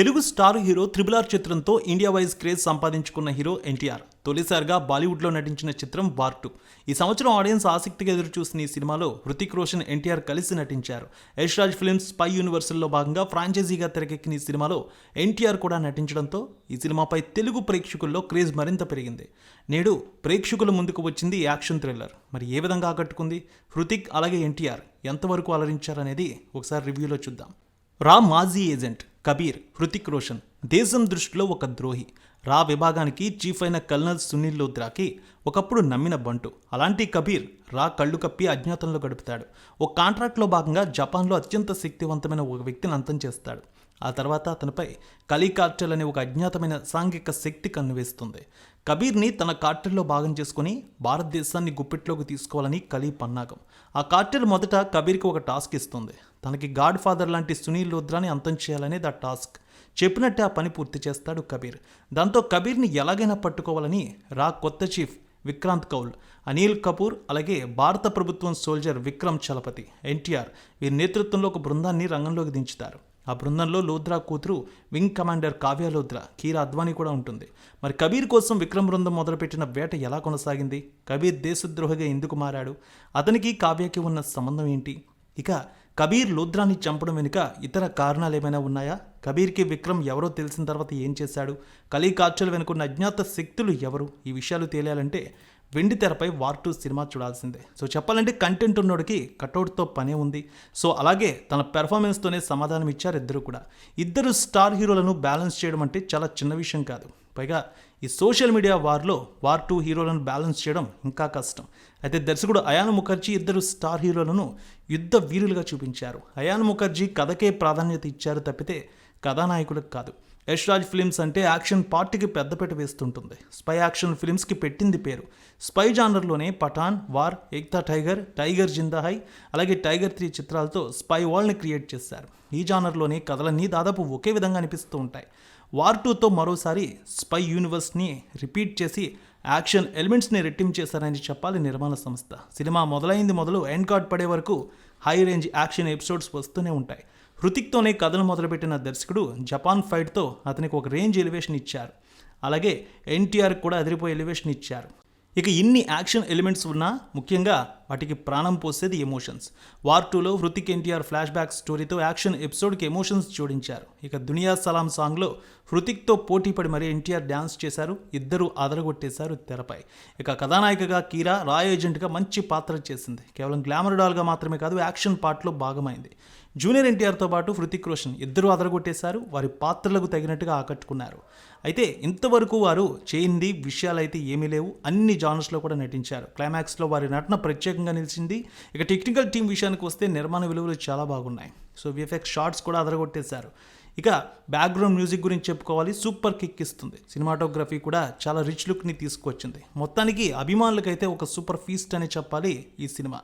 Telugu star hero triple R చిత్రంతో India wise craze సంపాదించుకున్న hero NTR. తొలిసారిగా బాలీవుడ్లో నటించిన చిత్రం వార్ టూ. ఈ సంవత్సరం ఆడియన్స్ ఆసక్తిగా ఎదురు చూసిన ఈ సినిమాలో హృతిక్ రోషన్ ఎన్టీఆర్ కలిసి నటించారు. యష్ రాజ్ ఫిల్మ్స్ స్పై యూనివర్సల్లో భాగంగా ఫ్రాంచైజీగా తెరకెక్కిన ఈ సినిమాలో ఎన్టీఆర్ కూడా నటించడంతో ఈ సినిమాపై తెలుగు ప్రేక్షకుల్లో క్రేజ్ మరింత పెరిగింది. నేడు ప్రేక్షకుల ముందుకు వచ్చింది యాక్షన్ థ్రిల్లర్. మరి ఏ విధంగా ఆకట్టుకుంది? హృతిక్ అలాగే ఎన్టీఆర్ ఎంతవరకు అలరించారనేది ఒకసారి రివ్యూలో చూద్దాం. రా మాజీ ఏజెంట్. కబీర్ హృతిక్ రోషన్ దేశం దృష్టిలో ఒక ద్రోహి. రా విభాగానికి చీఫ్ అయిన కల్నల్ సునీల్ లోద్రాకి ఒకప్పుడు నమ్మిన బంటు. అలాంటి కబీర్ రా కళ్ళు కప్పి అజ్ఞాతంలో గడుపుతాడు. ఓ కాంట్రాక్ట్లో భాగంగా జపాన్లో అత్యంత శక్తివంతమైన ఒక వ్యక్తిని అంతం చేస్తాడు. ఆ తర్వాత అతనిపై కలీ కార్టెల్ అనే ఒక అజ్ఞాతమైన సాంఘిక శక్తి కన్నువేస్తుంది. కబీర్ని తన కార్టెల్లో భాగం చేసుకుని భారతదేశాన్ని గుప్పిట్లోకి తీసుకోవాలని కలీ పన్నాగం. ఆ కార్టెల్ మొదట కబీర్కి ఒక టాస్క్ ఇస్తుంది. తనకి గాడ్ ఫాదర్ లాంటి సునీల్ రుద్రాని అంతం చేయాలనేది ఆ టాస్క్. చెప్పినట్టే ఆ పని పూర్తి చేస్తాడు కబీర్. దాంతో కబీర్ని ఎలాగైనా పట్టుకోవాలని రా కొత్త చీఫ్ విక్రాంత్ కౌల్ అనిల్ కపూర్ అలాగే భారత ప్రభుత్వం సోల్జర్ విక్రమ్ చలపతి ఎన్టీఆర్ వీరి నేతృత్వంలో ఒక బృందాన్ని రంగంలోకి దించుతారు. ఆ బృందంలో లోద్రా కూతురు వింగ్ కమాండర్ కావ్య లోద్రా కీరా అద్వానీ కూడా ఉంటుంది. మరి కబీర్ కోసం విక్రమ్ బృందం మొదలుపెట్టిన వేట ఎలా కొనసాగింది? కబీర్ దేశద్రోహిగా ఎందుకు మారాడు? అతనికి కావ్యకి ఉన్న సంబంధం ఏంటి? ఇక కబీర్ లోద్రాని చంపడం వెనుక ఇతర కారణాలు ఏమైనా ఉన్నాయా? కబీర్కి విక్రమ్ ఎవరో తెలిసిన తర్వాత ఏం చేశాడు? కలీ కాచలు వెనుకున్న అజ్ఞాత శక్తులు ఎవరు? ఈ విషయాలు తేలాలంటే వెండి తెరపై వార్ టూ సినిమా చూడాల్సిందే. సో చెప్పాలంటే కంటెంట్ ఉన్నోడికి కటౌట్తో పనే ఉంది. సో అలాగే తన పెర్ఫార్మెన్స్తోనే సమాధానం ఇచ్చారు ఇద్దరు కూడా. ఇద్దరు స్టార్ హీరోలను బ్యాలెన్స్ చేయడం అంటే చాలా చిన్న విషయం కాదు. పైగా ఈ సోషల్ మీడియా వార్లో వార్ టూ హీరోలను బ్యాలెన్స్ చేయడం ఇంకా కష్టం. అయితే దర్శకుడు అయాన్ ముఖర్జీ ఇద్దరు స్టార్ హీరోలను యుద్ధ వీరులుగా చూపించారు. అయాన్ ముఖర్జీ కథకే ప్రాధాన్యత ఇచ్చారు తప్పితే కథానాయకులకు కాదు. యష్ ఫిలిమ్స్ అంటే యాక్షన్ పార్టీకి పెద్దపీట వేస్తుంటుంది. స్పై యాక్షన్ ఫిలిమ్స్కి పెట్టింది పేరు. స్పై జానర్లోనే Pathaan war Ek Tha tiger tiger Zinda Hai అలాగే టైగర్ త్రీ చిత్రాలతో స్పై వరల్డ్ని క్రియేట్ చేశారు. ఈ జానర్లోనే కథలన్నీ దాదాపు ఒకే విధంగా అనిపిస్తూ ఉంటాయి. వార్ టూతో మరోసారి స్పై యూనివర్స్ని రిపీట్ చేసి యాక్షన్ ఎలిమెంట్స్ని రెట్టింపు చేశారని చెప్పాలి నిర్మాణ సంస్థ. సినిమా మొదలైంది మొదలు ఎండ్ కార్డ్ పడే వరకు హై రేంజ్ యాక్షన్ ఎపిసోడ్స్ వస్తూనే ఉంటాయి. హృతిక్తోనే కథను మొదలుపెట్టిన దర్శకుడు జపాన్ ఫైట్తో అతనికి ఒక రేంజ్ ఎలివేషన్ ఇచ్చారు. అలాగే ఎన్టీఆర్ కూడా అదిరిపోయే ఎలివేషన్ ఇచ్చారు. ఇక ఇన్ని యాక్షన్ ఎలిమెంట్స్ ఉన్నా ముఖ్యంగా వాటికి ప్రాణం పోసేది ఎమోషన్స్. వార్ టూలో హృతిక్ ఎన్టీఆర్ ఫ్లాష్ బ్యాక్ స్టోరీతో యాక్షన్ ఎపిసోడ్కి ఎమోషన్స్ జోడించారు. ఇక దునియా సలాం సాంగ్లో హృతిక్తో పోటీపడి మరీ ఎన్టీఆర్ డ్యాన్స్ చేశారు ఇద్దరు అదరగొట్టేశారు తెరపై. ఇక కథానాయికగా కీరా రాయ్ ఏజెంట్గా మంచి పాత్ర చేసింది. కేవలం గ్లామర్ డాల్గా మాత్రమే కాదు యాక్షన్ పార్ట్లో భాగమైంది. జూనియర్ ఎన్టీఆర్తో పాటు హృతిక్ రోషన్ ఇద్దరు అదరగొట్టేశారు వారి పాత్రలకు తగినట్టుగా ఆకట్టుకున్నారు. అయితే ఇంతవరకు వారు చేయింది విషయాలైతే ఏమీ లేవు అన్ని జానర్స్లో కూడా నటించారు. క్లైమాక్స్లో వారి నటన ప్రత్యేకంగా నిలిచింది. ఇక టెక్నికల్ టీం విషయానికి వస్తే నిర్మాణ విలువలు చాలా బాగున్నాయి. సో విఎఫ్ఎక్స్ షార్ట్స్ కూడా అదరగొట్టేశారు. ఇక బ్యాక్గ్రౌండ్ మ్యూజిక్ గురించి చెప్పుకోవాలి. సూపర్ కిక్ ఇస్తుంది. సినిమాటోగ్రఫీ కూడా చాలా రిచ్ లుక్ని తీసుకొచ్చింది. మొత్తానికి అభిమానులకైతే ఒక సూపర్ ఫీస్ట్ అని చెప్పాలి ఈ సినిమా.